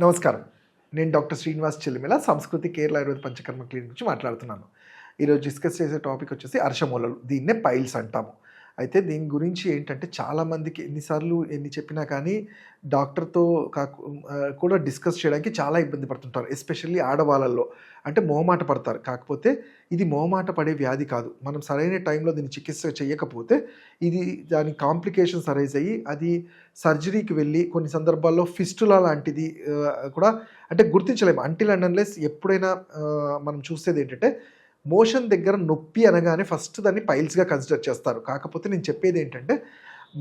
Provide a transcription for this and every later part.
నమస్కారం. నేను డాక్టర్ శ్రీనివాస్ చెల్లిమిల సంస్కృతి కేరళ ఆయుర్వేద పంచకర్మ క్లినిక్ నుంచి మాట్లాడుతున్నాను. ఈరోజు డిస్కస్ చేసే టాపిక్ వచ్చేసి అర్షమూలలు. దీన్నే పైల్స్ అంటాము. అయితే దీని గురించి ఏంటంటే చాలామందికి ఎన్నిసార్లు ఎన్ని చెప్పినా కానీ డాక్టర్తో కాకు కూడా డిస్కస్ చేయడానికి చాలా ఇబ్బంది పడుతుంటారు. ఎస్పెషల్లీ ఆడవాళ్ళల్లో. అంటే మొహమాట పడతారు. కాకపోతే ఇది మొహమాట పడే వ్యాధి కాదు. మనం సరైన టైంలో దీన్ని చికిత్స చేయకపోతే ఇది దాని కాంప్లికేషన్స్ అరైజ్ అయ్యి అది సర్జరీకి వెళ్ళి కొన్ని సందర్భాల్లో ఫిస్టులా లాంటిది కూడా అంటే గుర్తించలేము. అంటిల్ అండ్ అన్లెస్ ఎప్పుడైనా మనం చూసేది ఏంటంటే మోషన్ దగ్గర నొప్పి అనగానే ఫస్ట్ దాన్ని పైల్స్గా కన్సిడర్ చేస్తారు. కాకపోతే నేను చెప్పేది ఏంటంటే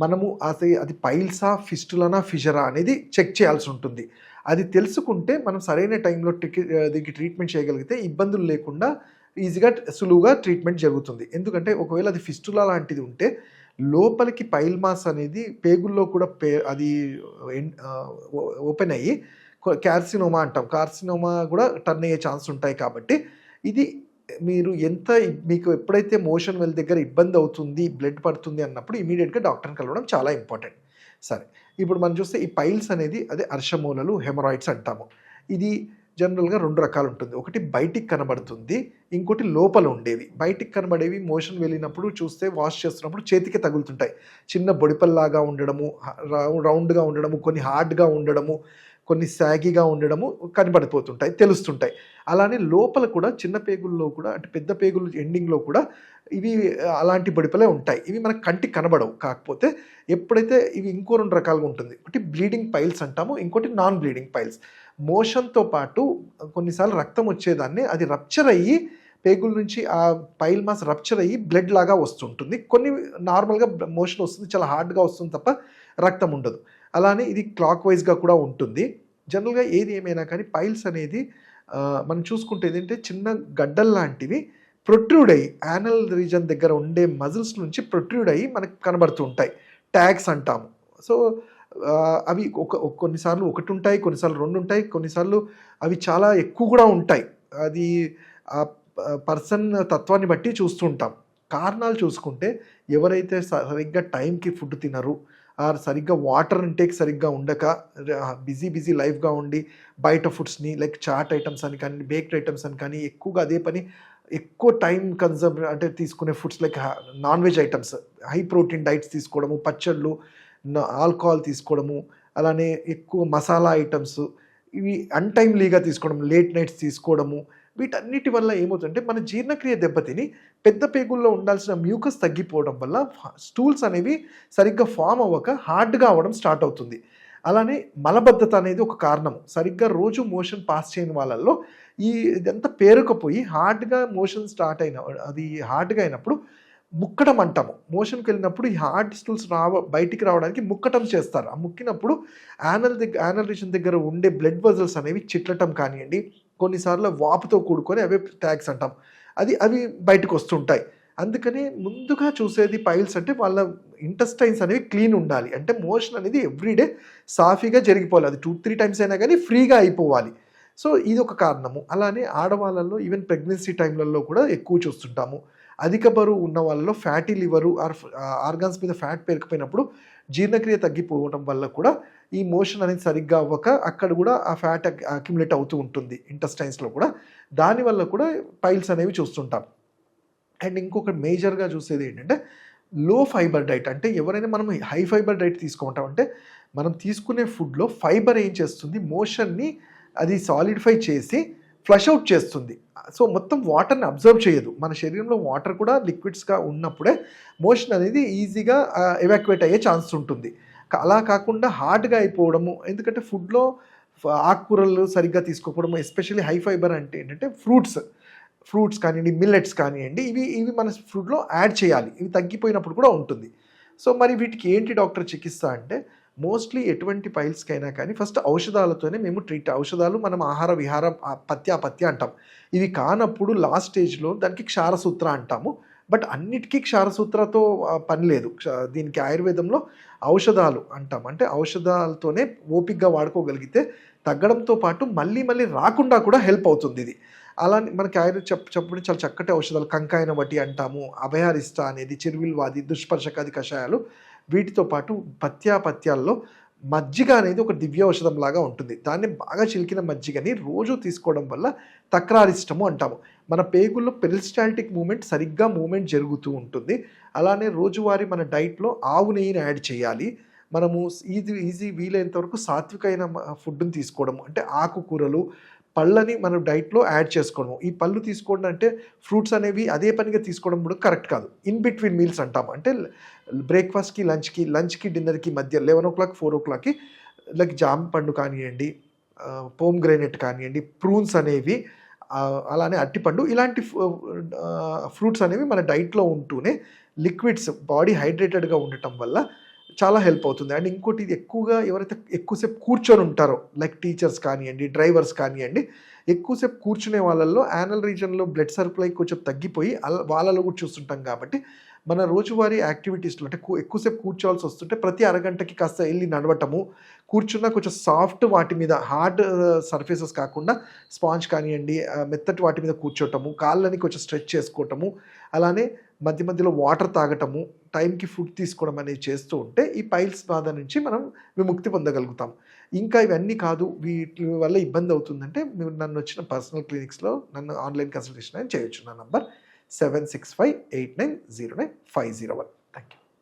మనము అది అది పైల్సా ఫిస్టులనా ఫిషరా అనేది చెక్ చేయాల్సి ఉంటుంది. అది తెలుసుకుంటే మనం సరైన టైంలో టికి దీనికి ట్రీట్మెంట్ చేయగలిగితే ఇబ్బందులు లేకుండా ఈజీగా సులువుగా ట్రీట్మెంట్ జరుగుతుంది. ఎందుకంటే ఒకవేళ అది ఫిస్టులా లాంటిది ఉంటే లోపలికి పైల్ మాస్ అనేది పేగుల్లో కూడా పే అది ఓపెన్ అయ్యి క్యార్సినోమా అంటాం. కార్సినోమా కూడా టర్న్ అయ్యే ఛాన్స్ ఉంటాయి కాబట్టి ఇది మీరు ఎంత మీకు ఎప్పుడైతే మోషన్ వెల్ దగ్గర ఇబ్బంది అవుతుంది బ్లడ్ పడుతుంది అన్నప్పుడు ఇమీడియట్గా డాక్టర్ని కలవడం చాలా ఇంపార్టెంట్. సరే ఇప్పుడు మనం చూస్తే ఈ పైల్స్ అనేది అదే అర్షమూలలు హెమరాయిడ్స్ అంటాము. ఇది జనరల్గా రెండు రకాలు ఉంటుంది. ఒకటి బయటికి కనబడుతుంది ఇంకోటి లోపల ఉండేవి. బయటికి కనబడేవి మోషన్ వెళ్ళినప్పుడు చూస్తే వాష్ చేస్తున్నప్పుడు చేతికి తగులుతుంటాయి. చిన్న బొడిపల్లాగా ఉండడము రౌండ్గా ఉండడము కొన్ని హార్డ్గా ఉండడము కొన్ని సాగిగా ఉండడము కనబడిపోతుంటాయి తెలుస్తుంటాయి. అలానే లోపల కూడా చిన్న పేగుల్లో కూడా అంటే పెద్ద పేగులు ఎండింగ్లో కూడా ఇవి అలాంటి బడిపలే ఉంటాయి. ఇవి మనకు కంటికి కనబడవు. కాకపోతే ఎప్పుడైతే ఇవి ఇంకో రెండు రకాలుగా ఉంటుంది. ఒకటి బ్లీడింగ్ పైల్స్ అంటాము. ఇంకోటి నాన్ బ్లీడింగ్ పైల్స్. మోషన్తో పాటు కొన్నిసార్లు రక్తం వచ్చేదాన్ని అది రప్చర్ అయ్యి పేగుల నుంచి ఆ పైల్ మాస్ రప్చర్ అయ్యి బ్లడ్ లాగా వస్తుంటుంది. కొన్ని నార్మల్గా మోషన్ వస్తుంది. చాలా హార్డ్గా వస్తుంది తప్ప రక్తం ఉండదు. అలానే ఇది క్లాక్ వైజ్గా కూడా ఉంటుంది. జనరల్గా ఏది ఏమైనా కానీ పైల్స్ అనేది మనం చూసుకుంటే ఏంటంటే చిన్న గడ్డల్ లాంటివి ప్రొట్రూడ్ అయ్యి యానల్ రీజన్ దగ్గర ఉండే మజిల్స్ నుంచి ప్రొట్రూడ్ అయ్యి మనకు కనబడుతూ ఉంటాయి. ట్యాగ్స్ అంటాము. సో అవి ఒక కొన్నిసార్లు ఒకటి ఉంటాయి కొన్నిసార్లు రెండు ఉంటాయి కొన్నిసార్లు అవి చాలా ఎక్కువ కూడా ఉంటాయి. అది ఆ పర్సన్ తత్వాన్ని బట్టి చూస్తుంటాం కారణాలు చూసుకుంటే ఎవరైతే స- సరిగ్గా టైంకి ఫుడ్ తినరు ఆర్ సరిగ్గా వాటర్ ఇంటేక్ సరిగ్గా ఉండక బిజీ బిజీ లైఫ్గా ఉండి బయట ఫుడ్స్ని లైక్ చాట్ ఐటమ్స్ అని కానీ బేక్డ్ ఐటమ్స్ అని కానీ ఎక్కువగా అదే పని ఎక్కువ టైం కన్సమ్ అంటే తీసుకునే foods like non veg items. High protein diets తీసుకోవడము పచ్చళ్ళు ఆల్కహాల్ తీసుకోవడము అలానే ఎక్కువ మసాలా ఐటమ్స్ ఇవి అన్టైమ్లీగా తీసుకోవడం లేట్ నైట్స్ తీసుకోవడము వీటన్నిటి వల్ల ఏమవుతుందంటే మన జీర్ణక్రియ దెబ్బతిని పెద్ద పేగుల్లో ఉండాల్సిన మ్యూకస్ తగ్గిపోవడం వల్ల స్టూల్స్ అనేవి సరిగ్గా ఫామ్ అవ్వక హార్డ్గా అవ్వడం స్టార్ట్ అవుతుంది. అలానే మలబద్ధత అనేది ఒక కారణం. సరిగ్గా రోజు మోషన్ పాస్ చేయని వాళ్ళల్లో ఈ ఇదంతా పేరుకపోయి హార్డ్గా మోషన్ స్టార్ట్ అయిన అది హార్డ్గా అయినప్పుడు ముక్కడం అంటాము. మోషన్కి వెళ్ళినప్పుడు ఈ హార్డ్ స్టూల్స్ రావ బయటికి రావడానికి ముక్కటం చేస్తారు. ఆ ముక్కినప్పుడు యానల్ దగ్గర యానల్ రీజన్ దగ్గర ఉండే బ్లడ్ వజల్స్ అనేవి చిట్లటం కానివ్వండి కొన్నిసార్లు వాపుతో కూడుకొని అవే ట్యాగ్స్ అంటాం. అది అవి బయటకు వస్తుంటాయి. అందుకని ముందుగా చూసేది పైల్స్ అంటే వాళ్ళ ఇంటెస్టైన్స్ అనేవి క్లీన్ ఉండాలి. అంటే మోషన్ అనేది ఎవ్రీడే సాఫీగా జరిగిపోవాలి. అది టూ త్రీ టైమ్స్ అయినా కానీ ఫ్రీగా అయిపోవాలి. సో ఇది ఒక కారణము. అలానే ఆడవాళ్ళల్లో ఈవెన్ ప్రెగ్నెన్సీ టైంలలో కూడా ఎక్కువ చూస్తుంటాము. అధిక బరువు ఉన్న వాళ్ళలో ఫ్యాటీ లివరు ఆర్ ఆర్గాన్స్ మీద ఫ్యాట్ పెరిగిపోయినప్పుడు జీర్ణక్రియ తగ్గిపోవడం వల్ల కూడా ఈ మోషన్ అనేది సరిగ్గా అవ్వక అక్కడ కూడా ఆ ఫ్యాట్ అక్యుములేట్ అవుతూ ఉంటుంది ఇంటెస్టైన్స్లో కూడా. దానివల్ల కూడా పైల్స్ అనేవి చూస్తుంటాం. అండ్ ఇంకొక మేజర్గా చూసేది ఏంటంటే లో ఫైబర్ డైట్ అంటే ఎవరైనా మనం హై ఫైబర్ డైట్ తీసుకుంటాం అంటే మనం తీసుకునే ఫుడ్లో ఫైబర్ ఏం చేస్తుంది? మోషన్ని అది సాలిడిఫై చేసి ఫ్లష్ అవుట్ చేస్తుంది. సో మొత్తం వాటర్ని అబ్జర్వ్ చేయదు. మన శరీరంలో వాటర్ కూడా లిక్విడ్స్గా ఉన్నప్పుడే మోషన్ అనేది ఈజీగా ఎవాక్యువేట్ అయ్యే ఛాన్స్ ఉంటుంది. అలా కాకుండా హార్డ్గా అయిపోవడము. ఎందుకంటే ఫుడ్లో ఆకుకూరలు సరిగ్గా తీసుకోకపోవడం ఎస్పెషల్లీ హై ఫైబర్ అంటే ఏంటంటే ఫ్రూట్స్. ఫ్రూట్స్ కానివ్వండి మిల్లెట్స్ కానివ్వండి ఇవి ఇవి మన ఫుడ్లో యాడ్ చేయాలి. ఇవి తగ్గిపోయినప్పుడు కూడా ఉంటుంది. సో మరి వీటికి ఏంటి డాక్టర్ చికిత్స అంటే మోస్ట్లీ ఎటువంటి పైల్స్కైనా కానీ ఫస్ట్ ఔషధాలతోనే మేము ట్రీట్ ఔషధాలు మనం ఆహార విహార పత్య పత్య అంటాం. ఇవి కానప్పుడు లాస్ట్ స్టేజ్లో దానికి క్షారసూత్ర అంటాము. బట్ అన్నిటికీ క్షారసూత్రతో పని లేదు. దీనికి ఆయుర్వేదంలో ఔషధాలు అంటాం. అంటే ఔషధాలతోనే ఓపిక్గా వాడుకోగలిగితే తగ్గడంతో పాటు మళ్ళీ మళ్ళీ రాకుండా కూడా హెల్ప్ అవుతుంది ఇది. అలా మనకి ఆయుర్వేద చెప్ చెప్పడం చాలా చక్కటి ఔషధాలు. కంకాయన వటి అంటాము అభయారిష్ట అనేది చిరువిల్వాది దుష్పర్శకాది కషాయాలు వీటితో పాటు పత్యాపత్యాల్లో మజ్జిగ అనేది ఒక దివ్య ఔషధం లాగా ఉంటుంది. దాన్ని బాగా చిలికిన మజ్జిగని రోజు తీసుకోవడం వల్ల తక్రారిష్టము అంటాము. మన పేగుల్లో పెరిస్టాల్టిక్ మూమెంట్ సరిగ్గా మూమెంట్ జరుగుతూ ఉంటుంది. అలానే రోజువారీ మన డైట్లో ఆవు నెయ్యిని యాడ్ చేయాలి. మనము ఈజీ ఈజీ వీలైనంత వరకు సాత్వికమైన ఫుడ్ని తీసుకోవడం అంటే ఆకుకూరలు పళ్ళని మనం డైట్లో యాడ్ చేసుకోవడం ఈ పళ్ళు తీసుకోవడం అంటే ఫ్రూట్స్ అనేవి అదే పనిగా తీసుకోవడం కూడా కరెక్ట్ కాదు. ఇన్ బిట్వీన్ మీల్స్ అంటాం. అంటే బ్రేక్ఫాస్ట్కి లంచ్కి లంచ్కి డిన్నర్కి మధ్య లెవెన్ ఓ క్లాక్ ఫోర్ ఓ క్లాక్కి లైక్ జామ పండు కానివ్వండి పోమ్ గ్రైనెట్ కానివ్వండి ప్రూన్స్ అనేవి అలానే అట్టిపండు ఇలాంటి ఫ్రూట్స్ అనేవి మన డైట్లో ఉంటూనే లిక్విడ్స్ బాడీ హైడ్రేటెడ్గా ఉండటం వల్ల చాలా హెల్ప్ అవుతుంది. అండ్ ఇంకోటి ఇది ఎక్కువగా ఎవరైతే ఎక్కువసేపు కూర్చొని ఉంటారో లైక్ టీచర్స్ కానివ్వండి డ్రైవర్స్ కానివ్వండి ఎక్కువసేపు కూర్చునే వాళ్ళల్లో యానల్ రీజన్లో బ్లడ్ సర్కులై కొంచెం తగ్గిపోయి వాళ్ళలో కూడా చూస్తుంటాం కాబట్టి మన రోజువారీ యాక్టివిటీస్లో అంటే ఎక్కువసేపు కూర్చోవాల్సి వస్తుంటే ప్రతి అరగంటకి కాస్త వెళ్ళి నడవటము కూర్చున్న కొంచెం సాఫ్ట్ వాటి మీద హార్డ్ సర్ఫేసెస్ uh, కాకుండా స్పాంజ్ కానివ్వండి uh, మెత్తటి వాటి మీద కూర్చోటము కాళ్ళని కొంచెం స్ట్రెచ్ చేసుకోవటము అలానే మధ్య మధ్యలో వాటర్ తాగటము టైంకి ఫుడ్ తీసుకోవడం అనేది చేస్తూ ఉంటే ఈ పైల్స్ బాధ నుంచి మనం విముక్తి పొందగలుగుతాం. ఇంకా ఇవన్నీ కాదు వీటి వల్ల ఇబ్బంది అవుతుందంటే మీరు నన్ను వచ్చిన పర్సనల్ క్లినిక్స్లో నన్ను ఆన్లైన్ కన్సల్టేషన్ అని చేయొచ్చు. నా number seven six five eight nine zero nine five zero one.